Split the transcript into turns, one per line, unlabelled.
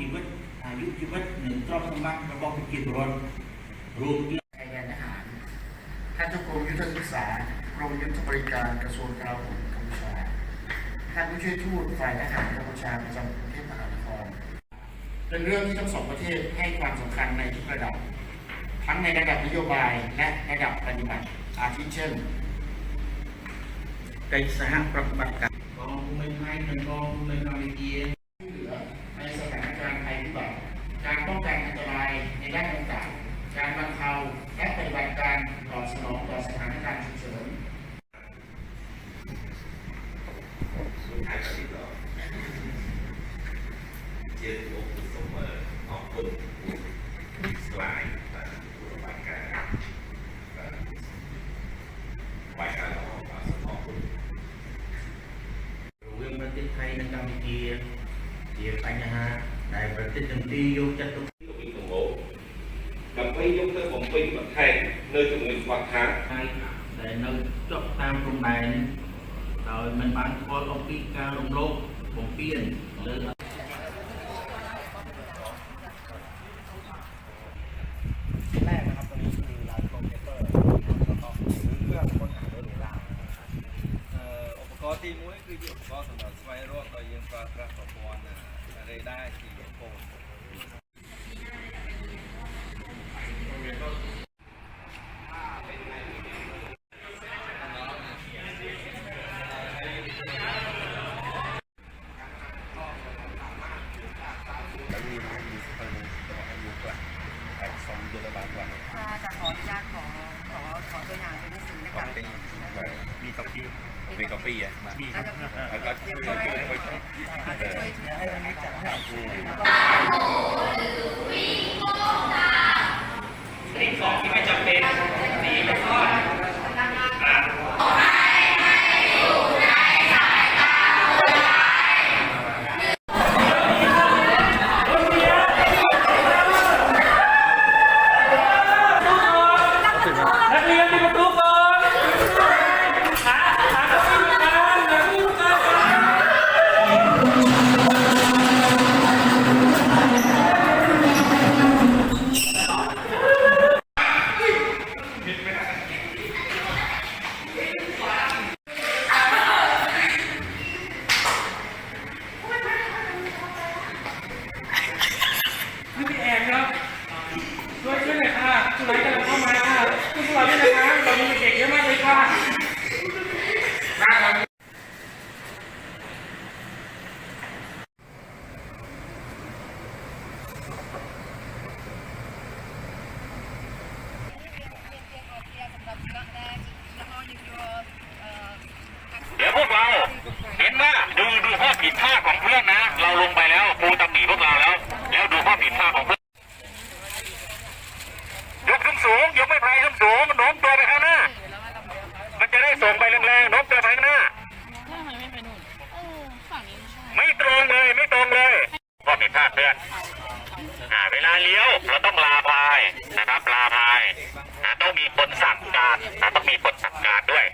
ជីវិតអាយុជីវិតនិងទ្រព្យសម្បត្តិរបស់ប្រជាពលរដ្ឋរួមទាំង
ชายแดนทหาร ท่านเจ้ากรมยุทธศึกษากรมยุทธบริการกระทรวงกลาโหมกัมพูชา ท่านผู้ช่วยทูตฝ่ายทหารกัมพูชาประจำกรุงเทพมหานคร เป็นเรื่องที่ทั้งสองประเทศให้ความสำคัญในทุกระดับ ทั้งในระดับนโยบายและระดับปฏิบัติ อาทิเช่น
កិច្ចសហប្រតិបត្តិការកងភូមិផ្នែកនិងកងភូមិកម្ពុជា
สนองต่อสถานการณ์ฉุกเฉิน
รุดท้ายก็ติดต่อเจียนโอคุสมเมอร์ขอคุณคุณสลายผู้รับบการวายการของเรอบคุณเรื่องบันทึ
กไทยในกรรมเกียรติเกียรติปัญหาในบันทึกดาตรีโย
กจัดตุ ដើម្បីយកទៅបំពេញបន្ថែមនៅជំនួយខ្វះខាត
ដែលនៅជាប់តាមព្រំដែនដោយមិនបានខ្វល់អំពីការរំលោភបំពានលើ
ទី1គឺជាឧបករណ៍សម្រាប់ស្វែងរកដោយយើងប្រើប្រាស់ប្រព័ន្ធរ៉េដាជាកូន
ถ้าจะขออนุญาตขอขอขอตัวอย่างเป็นหนังสือนะ
คะ มีกับปีมีกับปีอะมี
อาจจะ
แล้วก็ช่วยช่วยช่วยช่วย
อาจจะช่วยถือให้ตรงนี้จัดให้แล้วก็
สิ่งของที่ไม่จำเป็น
พี่แอนครับช่วยช่วยหน่อยค่ะคุณไลท์กำลังเข้ามาค่ะช่วยพวกเราด้วยนะคะเรามีเด็กเยอะมากเลยค่ะ
เดี๋ยวพวกเรา เห็นว่าดูดูข้อผิดพลาดของเพื่อนนะ เราลงไปแล้ว แล้วดูข้อผิดพลาดของเพื่อนยกขึ้นสูงยกไม่ไผ่ขึ้นสูงโน้มตัวไปข้างหน้า มันจะได้ส่งไปแรงๆโน้มตัวไปข้างหน้า
ทำไมไม่ไปนู่นเออฝั่งนี้ไม่ใช่
ไม่ตรงเลยไม่ตรงเลยข้อผิดพลาดเพื่อนอ่าเวลาเลี้ยวเราต้องลาพายนะครับลาพายนะต้องมีคนสั่งการนะต้องมีคนสั่งการด้วย